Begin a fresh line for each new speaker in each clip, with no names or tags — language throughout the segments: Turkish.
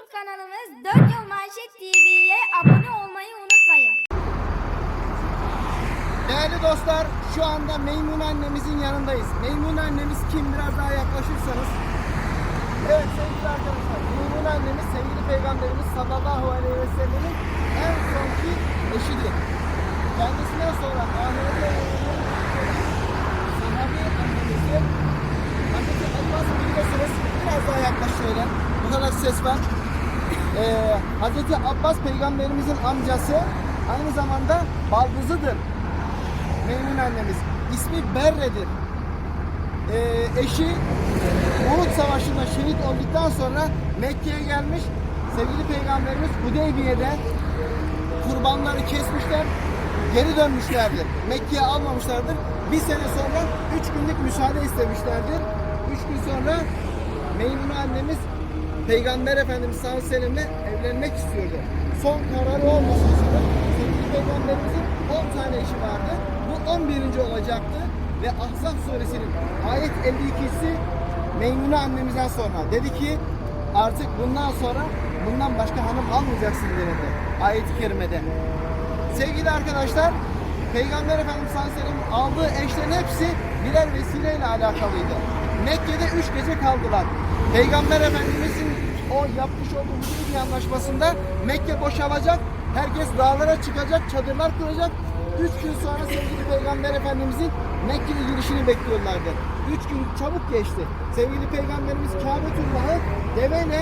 YouTube kanalımız 4 Yıl Manşet TV'ye abone olmayı unutmayın.
Değerli dostlar şu anda Meymun annemizin yanındayız. Meymun annemiz kim biraz daha yaklaşırsanız. Evet sevgili arkadaşlar Meymun annemiz sevgili peygamberimiz sallallahu aleyhi ve sellemin en sonki eşidir. Kendisinden sonra yayınlanan sahabi annemizi Hazreti Abbas biraz daha yaklaş şöyle. Bu kadar ses var. Ee, Hazreti Abbas peygamberimizin amcası aynı zamanda baldızıdır. Meymun annemiz. İsmi Berre'dir. Ee, eşi Uhud Savaşı'nda şehit olduktan sonra Mekke'ye gelmiş. Sevgili Peygamberimiz Hudeybiye'de kurbanları kesmişler. Geri dönmüşlerdir. Mekke'ye almamışlardır. Bir sene sonra üç günlük müsaade istemişlerdir. Üç gün sonra Meymune annemiz Peygamber Efendimiz sallallahu aleyhi ve sellemle evlenmek istiyordu. Son kararı olmasın sonra sevgili Peygamberimizin 10 tane eşi vardı. Bu 11. olacaktı ve Ahzab suresinin ayet 52'si Meymune annemizden sonra dedi ki artık bundan sonra bundan başka hanım almayacaksın denildi ayet-i kerimede. Sevgili arkadaşlar Peygamber Efendimiz sallallahu aleyhi ve sellem aldığı eşlerin hepsi birer vesileyle alakalıydı. Mekke'de üç gece kaldılar. Peygamber Efendimizin o yapmış olduğu bir anlaşmasında Mekke boşalacak. Herkes dağlara çıkacak, çadırlar kuracak. Üç gün sonra sevgili Peygamber Efendimizin Mekke'ye girişini bekliyorlardı. Üç gün çabuk geçti. Sevgili Peygamberimiz Kabetullah'ı deveyle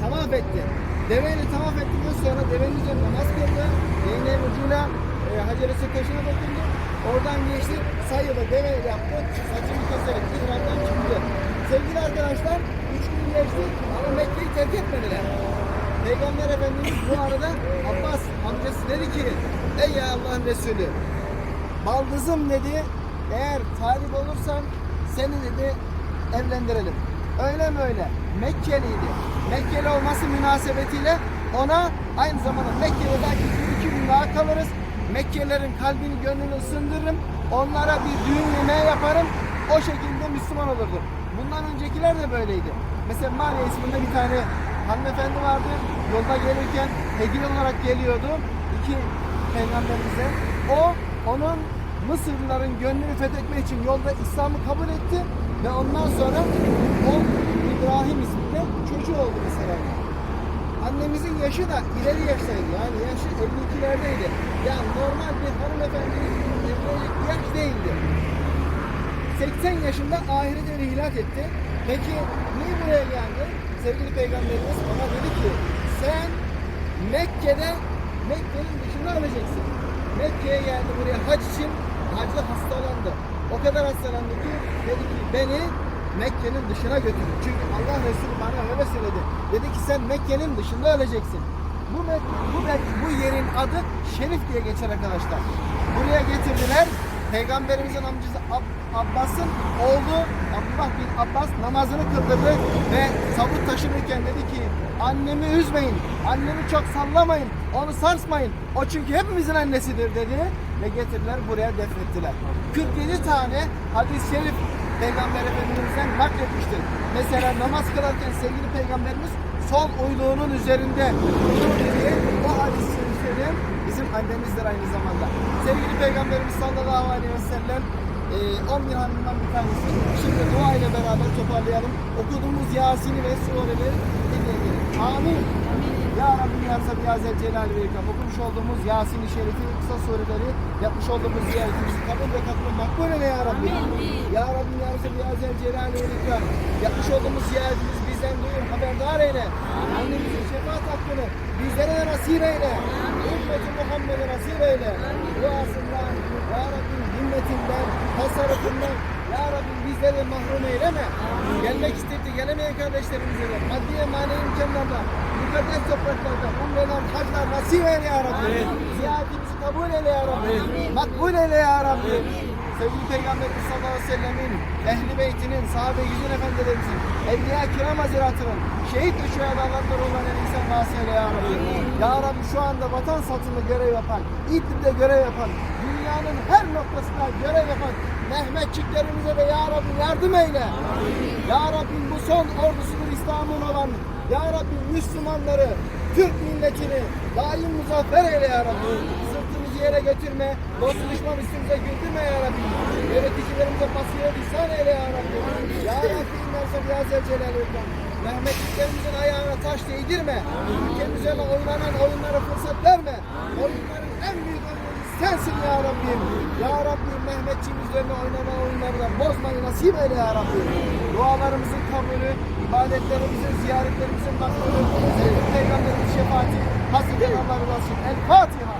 tavaf etti. Deveyle tavaf ettikten sonra devenin üzerine namaz kıldı. Değneğin ucuyla e, Hacer-i taşına dokundu. Oradan geçti. Sayılı deve yaptı. Saçını keserek İhram'dan çıktı. Sevgili arkadaşlar üç gün geçti ama Mekke'yi terk etmediler. Peygamber Efendimiz bu arada Abbas amcası dedi ki Ey ya Allah'ın Resulü baldızım dedi eğer talip olursan seni dedi evlendirelim. Öyle mi öyle? Mekkeliydi. Mekkeli olması münasebetiyle ona aynı zamanda Mekke'de belki bir iki gün daha kalırız. Mekkelilerin kalbini gönlünü ısındırırım. Onlara bir düğün yemeği yaparım. O şekilde Müslüman olurdu. Bundan öncekiler de böyleydi. Mesela Maliye isminde bir tane hanımefendi vardı. Yolda gelirken hediye olarak geliyordu. İki peygamberimize. O onun Mısırlıların gönlünü fethetmek için yolda İslam'ı kabul etti ve ondan sonra o İbrahim isminde çocuğu oldu mesela. Annemizin yaşı da ileri yaştaydı. Yani yaşı 52'lerdeydi. Yani normal bir hanımefendinin evlenecek bir yaş değildi. 80 yaşında ahirete rihlat etti. Peki niye buraya geldi? Sevgili Peygamberimiz ona dedi ki sen Mekke'de Mekke'nin dışında öleceksin. Mekke'ye geldi buraya hac için. Hacda hastalandı. O kadar hastalandı ki dedi ki beni Mekke'nin dışına götürün. Çünkü Allah Resulü bana öyle söyledi. Dedi ki sen Mekke'nin dışında öleceksin. Bu, bu, bu yerin adı Şerif diye geçer arkadaşlar. Buraya getirdiler. Peygamberimizin amcası Ab- Abbas'ın oğlu Abdullah bin Abbas namazını kıldırdı ve tabut taşınırken dedi ki annemi üzmeyin, annemi çok sallamayın, onu sarsmayın. O çünkü hepimizin annesidir dedi ve getirdiler buraya defnettiler. 47 tane hadis-i şerif Peygamber Efendimiz'den nakletmiştir. Mesela namaz kılarken sevgili Peygamberimiz sol uyluğunun üzerinde durur o hadis-i şeriflerin bizim annemizdir aynı zamanda. Sevgili Peygamberimiz sallallahu aleyhi ve sellem e, 11 hanımdan bir tanesi. Şimdi dua ile beraber toparlayalım. Okuduğumuz Yasin'i ve sureleri dinleyelim. Amin. Ya Rabbi ya Rabbi ya Zel Celal ve İkram. Okumuş olduğumuz Yasin-i Şerif'i kısa sureleri yapmış olduğumuz ziyaretimizi kabul ve katılım makbul eyle ya Rabbi. Ya Rabbi ya Rabbi ya Zel Celal ve İkram. Yapmış olduğumuz ziyaretimizi bizden duyun haberdar eyle. Annemizin şefaat hakkını bizlere de nasip eyle. Ümmeti Muhammed'e nasip eyle. Duasından Ya Rabbi himmetinden, tasarrufundan Ya Rabbi bizleri mahrum eyleme. Gelmek isteyip de gelemeyen kardeşlerimize de maddi manevi imkanlarla mukaddes topraklarda umreler, haclar nasip eyle Ya Rabbi. Ziyaretimizi kabul eyle Ya Rabbi. Makbul eyle Ya Rabbi. Sevgili Peygamberimiz sallallahu aleyhi ve sellemin, ehli beytinin, sahabe yüzün efendilerimizin, evliya kiram haziratının, şehit ve şühedalarında olan en insan vasıyle ya Rabbi. Ya Rabbi şu anda vatan satında görev yapan, İdlib'de görev yapan, dünyanın her noktasında görev yapan Mehmetçiklerimize de Ya Rabbi yardım eyle. Ya Rabbi bu son ordusudur İslam'ın olan Ya Rabbi Müslümanları, Türk milletini daim muzaffer eyle Ya Rabbi. Yere götürme, dost düşman üstümüze güldürme Ya Rabbi. Yöneticilerimize basıyor ihsan eyle Ya Rabbi. Ya Rabbi inlersen Ya Zelcelal'e Rahmetliklerimizin ayağına taş değdirme. Ülkemize oynanan oyunlara fırsat verme. Oyunların en büyük oyuncusu sensin Ya Rabbim. Ya Rabbim Mehmetçiğimizlerine oynanan oyunları da bozmayı nasip eyle Ya Rabbim. Dualarımızın kabulü, ibadetlerimizin, ziyaretlerimizin makbulü, sevgili Peygamberimiz şefaati, Hazreti Allah rızası için. El Fatiha.